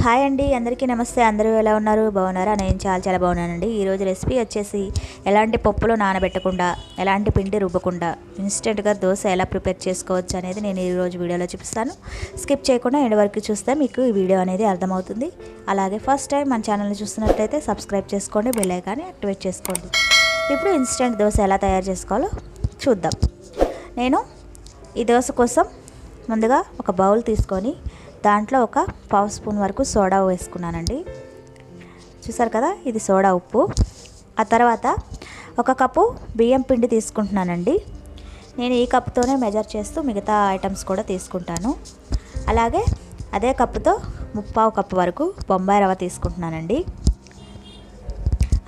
Hi అండి అందరికీ నమస్తే. అందరూ ఎలా ఉన్నారు? బాగున్నారా? నేను చాలా చాలా బాగున్నానండి. ఈరోజు రెసిపీ వచ్చేసి ఎలాంటి పప్పులో నానబెట్టకుండా ఎలాంటి పిండి రుబ్బకుండా ఇన్స్టెంట్గా దోశ ఎలా ప్రిపేర్ చేసుకోవచ్చు అనేది నేను ఈరోజు వీడియోలో చూపిస్తాను. స్కిప్ చేయకుండా ఎండ్ వరకు చూస్తే మీకు ఈ వీడియో అనేది అర్థమవుతుంది. అలాగే ఫస్ట్ టైం మన ఛానల్ని చూస్తున్నట్లయితే సబ్స్క్రైబ్ చేసుకోండి బెల్ ఐకాన్ని యాక్టివేట్ చేసుకోండి. ఇప్పుడు ఇన్స్టెంట్ దోశ ఎలా తయారు చేసుకోవాలో చూద్దాం. నేను ఈ దోశ కోసం ముందుగా ఒక బౌల్ తీసుకొని దాంట్లో ఒక పావు స్పూన్ వరకు సోడా వేసుకున్నానండి. చూసారు కదా ఇది సోడా ఉప్పు. ఆ తర్వాత ఒక కప్పు బియ్యం పిండి తీసుకుంటున్నానండి. నేను ఈ కప్పుతోనే మెజర్ చేస్తూ మిగతా ఐటమ్స్ కూడా తీసుకుంటాను. అలాగే అదే కప్పుతో ముప్పావు కప్పు వరకు బొంబాయి రవ్వ తీసుకుంటున్నానండి.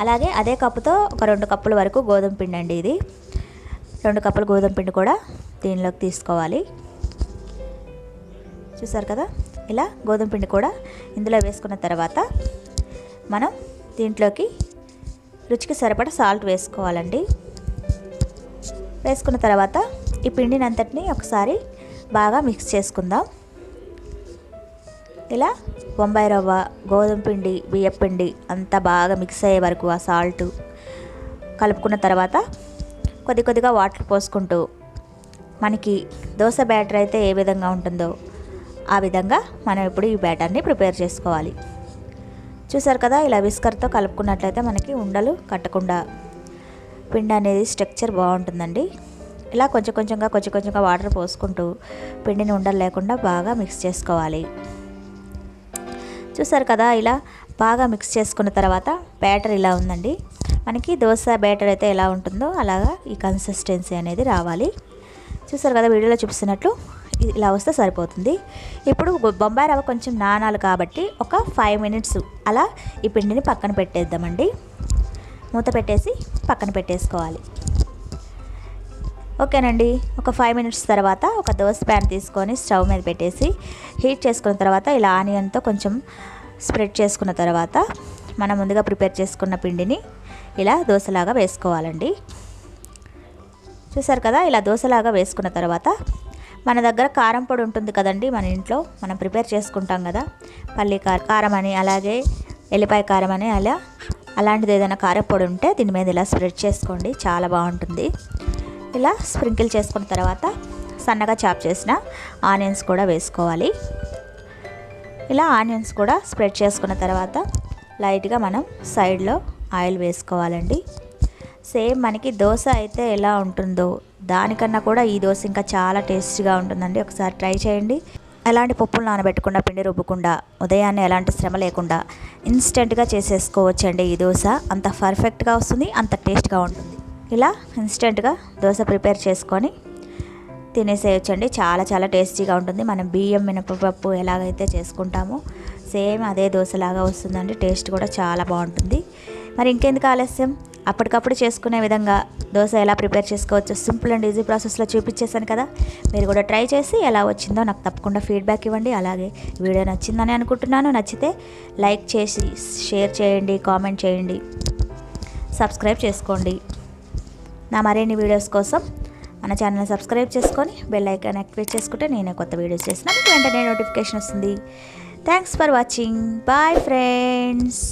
అలాగే అదే కప్పుతో ఒక రెండు కప్పుల వరకు గోధుమ పిండి అండి ఇది. రెండు కప్పుల గోధుమ పిండి కూడా దీనిలోకి తీసుకోవాలి. చూసారు కదా? ఇలా గోధుమ పిండి కూడా ఇందులో వేసుకున్న తర్వాత మనం దీంట్లోకి రుచికి సరిపడ సాల్ట్ వేసుకోవాలండి. వేసుకున్న తర్వాత ఈ పిండిని అంతటినీ ఒకసారి బాగా మిక్స్ చేసుకుందాం. ఇలా బొంబాయి రవ్వ గోధుమ పిండి బియ్యం పిండి అంతా బాగా మిక్స్ అయ్యే వరకు ఆ సాల్ట్ కలుపుకున్న తర్వాత కొద్ది కొద్దిగా వాటర్ పోసుకుంటూ మనకి దోశ బ్యాటర్ అయితే ఏ విధంగా ఉంటుందో ఆ విధంగా మనం ఇప్పుడు ఈ బ్యాటర్ని ప్రిపేర్ చేసుకోవాలి. చూసారు కదా ఇలా విస్కర్తో కలుపుకున్నట్లయితే మనకి ఉండలు కట్టకుండా పిండి అనేది స్ట్రక్చర్ బాగుంటుందండి. ఇలా కొంచెం కొంచెంగా కొంచెం కొంచెంగా వాటర్ పోసుకుంటూ పిండిని ఉండలు లేకుండా బాగా మిక్స్ చేసుకోవాలి. చూసారు కదా ఇలా బాగా మిక్స్ చేసుకున్న తర్వాత బ్యాటర్ ఇలా ఉందండి. మనకి దోశ బ్యాటర్ అయితే ఎలా ఉంటుందో అలాగా ఈ కన్సిస్టెన్సీ అనేది రావాలి. చూసారు కదా వీడియోలో చూపిస్తున్నట్లు ఇలా వస్తే సరిపోతుంది. ఇప్పుడు బొంబాయి రవ్వ కొంచెం నానాలి కాబట్టి ఒక ఫైవ్ మినిట్స్ అలా ఈ పిండిని పక్కన పెట్టేద్దామండి. మూత పెట్టేసి పక్కన పెట్టేసుకోవాలి. ఓకేనండి. ఒక ఫైవ్ మినిట్స్ తర్వాత ఒక దోశ ప్యాన్ తీసుకొని స్టవ్ మీద పెట్టేసి హీట్ చేసుకున్న తర్వాత ఇలా ఆనియన్తో కొంచెం స్ప్రెడ్ చేసుకున్న తర్వాత మనం ముందుగా ప్రిపేర్ చేసుకున్న పిండిని ఇలా దోశలాగా వేసుకోవాలండి. చూసారు కదా ఇలా దోశలాగా వేసుకున్న తర్వాత మన దగ్గర కారం పొడి ఉంటుంది కదండి మన ఇంట్లో మనం ప్రిపేర్ చేసుకుంటాం కదా. పల్లి కారం అని అలాగే ఎల్లిపాయ కారం అని అలా అలాంటిది ఏదైనా కారం పొడి ఉంటే దీని మీద ఇలా స్ప్రెడ్ చేసుకోండి చాలా బాగుంటుంది. ఇలా స్ప్రింకిల్ చేసుకున్న తర్వాత సన్నగా చాప్ చేసిన ఆనియన్స్ కూడా వేసుకోవాలి. ఇలా ఆనియన్స్ కూడా స్ప్రెడ్ చేసుకున్న తర్వాత లైట్గా మనం సైడ్లో ఆయిల్ వేసుకోవాలండి. సేమ్ మనకి దోశ అయితే ఎలా ఉంటుందో దానికన్నా కూడా ఈ దోశ ఇంకా చాలా టేస్టీగా ఉంటుందండి. ఒకసారి ట్రై చేయండి. ఎలాంటి పప్పులు నానబెట్టకుండా పిండి రుబ్బకుండా ఉదయాన్నే ఎలాంటి శ్రమ లేకుండా ఇన్స్టెంట్గా చేసేసుకోవచ్చండి ఈ దోశ. అంత పర్ఫెక్ట్గా వస్తుంది అంత టేస్ట్గా ఉంటుంది. ఇలా ఇన్స్టెంట్గా దోశ ప్రిపేర్ చేసుకొని తినేసేయచ్చండి. చాలా చాలా టేస్టీగా ఉంటుంది. మనం బియ్యం మినపప్పు ఎలాగైతే చేసుకుంటామో సేమ్ అదే దోశలాగా వస్తుందండి. టేస్ట్ కూడా చాలా బాగుంటుంది. మరి ఇంకెందుకు ఆలస్యం? అప్పటికప్పుడు చేసుకునే విధంగా దోశ ఎలా ప్రిపేర్ చేసుకోవచ్చు సింపుల్ అండ్ ఈజీ ప్రాసెస్లో చూపించేశాను కదా. మీరు కూడా ట్రై చేసి ఎలా వచ్చిందో నాకు తప్పకుండా ఫీడ్బ్యాక్ ఇవ్వండి. అలాగే వీడియో నచ్చిందని అనుకుంటున్నాను. నచ్చితే లైక్ చేసి షేర్ చేయండి కామెంట్ చేయండి. సబ్స్క్రైబ్ చేసుకోండి. నా మరిన్ని వీడియోస్ కోసం మన ఛానల్ సబ్స్క్రైబ్ చేసుకొని బెల్ ఐకాన్ యాక్టివేట్ చేసుకుంటే నేనే కొత్త వీడియోస్ చేసిన వెంటనే నోటిఫికేషన్ వస్తుంది. Thanks for watching. Bye friends.